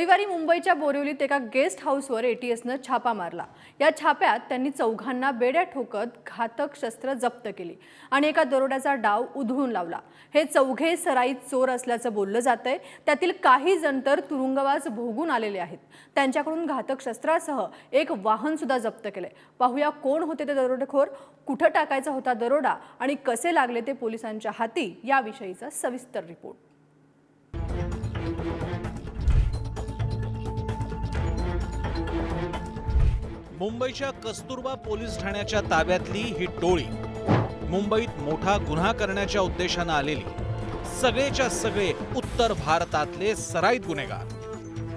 रविवारी मुंबईच्या बोरिवलीत एका गेस्ट हाऊसवर एटीएसनं छापा मारला. या छाप्यात त्यांनी चौघांना बेड्या ठोकत घातक शस्त्र जप्त केली आणि एका दरोड्याचा डाव उधळून लावला. हे चौघे सराईत चोर असल्याचं बोललं जातंय. त्यातील काही जण तर तुरुंगवास भोगून आलेले आहेत. त्यांच्याकडून घातक शस्त्रासह एक वाहन सुद्धा जप्त केलंय. पाहूया कोण होते ते दरोडेखोर कुठं टाकायचा होता दरोडा आणि कसे लागले ते पोलिसांच्या हाती याविषयीचा सविस्तर रिपोर्ट. मुंबईच्या कस्तुरबा पोलीस ठाण्याच्या ताब्यातली ही टोळी मुंबईत मोठा गुन्हा करण्याच्या उद्देशानं आलेली सगळेच्या सगळे उत्तर भारतातले सराईत गुन्हेगार.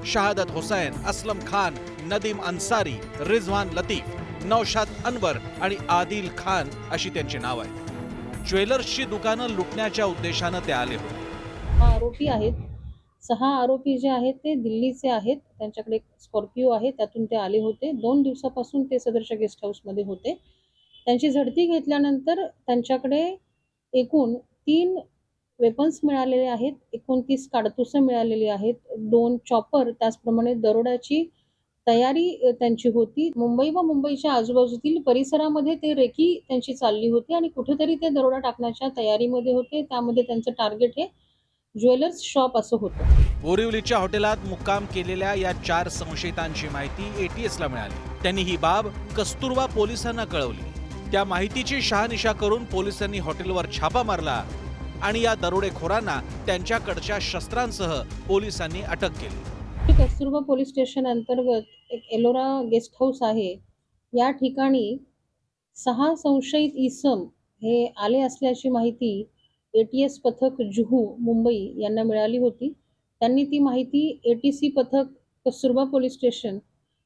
शहादत हुसैन असलम खान नदीम अन्सारी रिझवान लतीफ नौशाद अनवर आणि आदिल खान अशी त्यांची नाव आहेत. ज्वेलर्सची दुकानं लुटण्याच्या उद्देशानं ते आले होते. आरोपी आहेत सहा आरोपी जे आहेत ते दिल्लीचे आहेत. त्यांच्याकडे एक स्कॉर्पिओ आहे. त्यातून ते आले होते. दोन दिवसापासून ते सदरच्या गेस्ट हाऊसमध्ये होते. त्यांची झडती घेतल्यानंतर त्यांच्याकडे एकूण तीन वेपन्स मिळालेले आहेत. एकोणतीस काडतुसं मिळालेली आहेत. दोन चॉपर त्याचप्रमाणे दरोड्याची तयारी त्यांची होती. मुंबई व मुंबईच्या आजूबाजूतील परिसरामध्ये ते रेकी त्यांची चालली होती आणि कुठेतरी ते दरोडा टाकण्याच्या तयारीमध्ये होते. त्यामध्ये त्यांचं टार्गेट हे ज्वेलर्स शॉप असं होतं. बोरिवलीच्या हॉटेलात मुक्काम केलेल्या या चार संशयितांची माहिती एटीएसला मिळाली. त्यांनी ही बाब कस्तुरबा पोलिसांना कळवली. त्या माहितीची शहानिशा करून पोलिसांनी हॉटेलवर छापा मारला आणि या दरोडेखोरांना त्यांच्याकडच्या शस्त्रांसह पोलिसांनी अटक केली. कस्तुरबा पोलीस स्टेशन अंतर्गत एक एलोरा गेस्ट हाऊस आहे. या ठिकाणी सहा संशयित इसम हे आले असल्याची माहिती ए टी एस पथक जुहू मुंबई यांना मिळाली होती. त्यांनी ती माहिती ए टी सी पथक कस्तुरबा पोलीस स्टेशन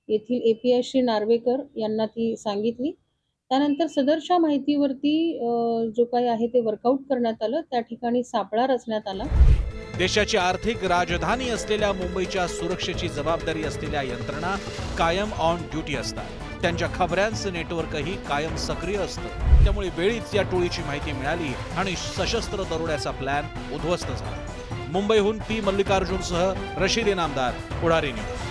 येथील A P I Shri Narvekar यांना ती सांगितली. त्यानंतर सदरच्या माहितीवरती जो काही आहे ते वर्कआउट करण्यात आलं. त्या ठिकाणी सापळा रचण्यात आला. देशाची आर्थिक राजधानी असलेल्या मुंबईच्या सुरक्षेची जबाबदारी असलेल्या यंत्रणा कायम ऑन ड्युटी असतात. त्यांच्या खबऱ्यांचं नेटवर्कही कायम सक्रिय असतं. त्यामुळे वेळीच या टोळीची माहिती मिळाली आणि सशस्त्र दरोड्याचा प्लॅन उद्ध्वस्त झाला. मुंबईहून पी. मल्लिकार्जुनसह रशीद इनामदार पुढारी न्यूज.